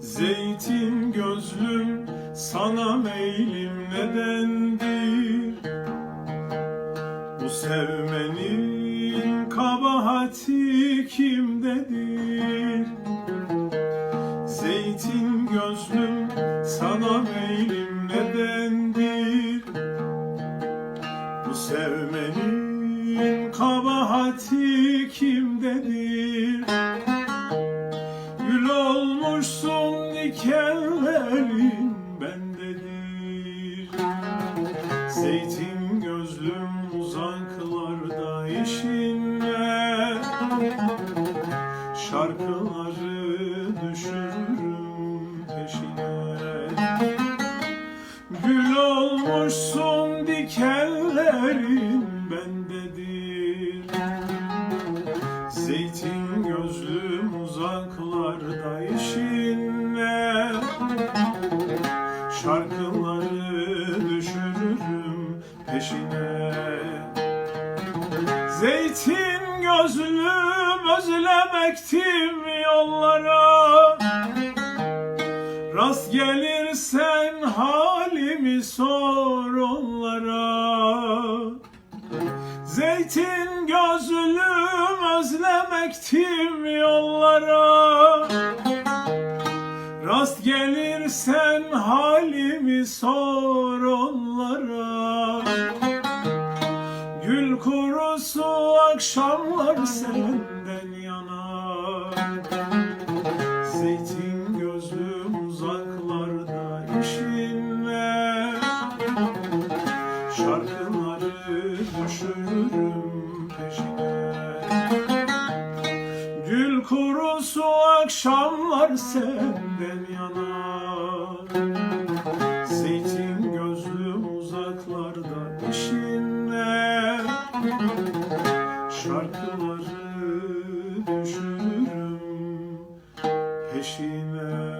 Zeytin gözlüm sana meylim nedendir? Bu sevmenin kabahati kimdedir? Zeytin gözlüm sana meylim nedendir? Bu sevmenin kabahati kimdedir Gül olmuşsun dikenlerin bendedir. Zeytin gözlüm uzaklarda işinle Şarkıları düşürürüm peşine. Gül olmuşsun dikenlerin bendedir işinle Şarkıları düşürürüm peşine. Zeytin gözlüm özlemektim yollara. Rast gelirsen halimi sor onlara. Zeytin gözlüm özlemektim yollara. Rast gelirsen halimi sor onlara. Gül kurusu akşamlar senden yana. Zeytin gözlüm uzaklarda işinle Şarkıları düşürürüm peşine kurusu akşamlar senden yana Zeytin gözlüm uzaklarda işinle Şarkıları düşürürüm peşine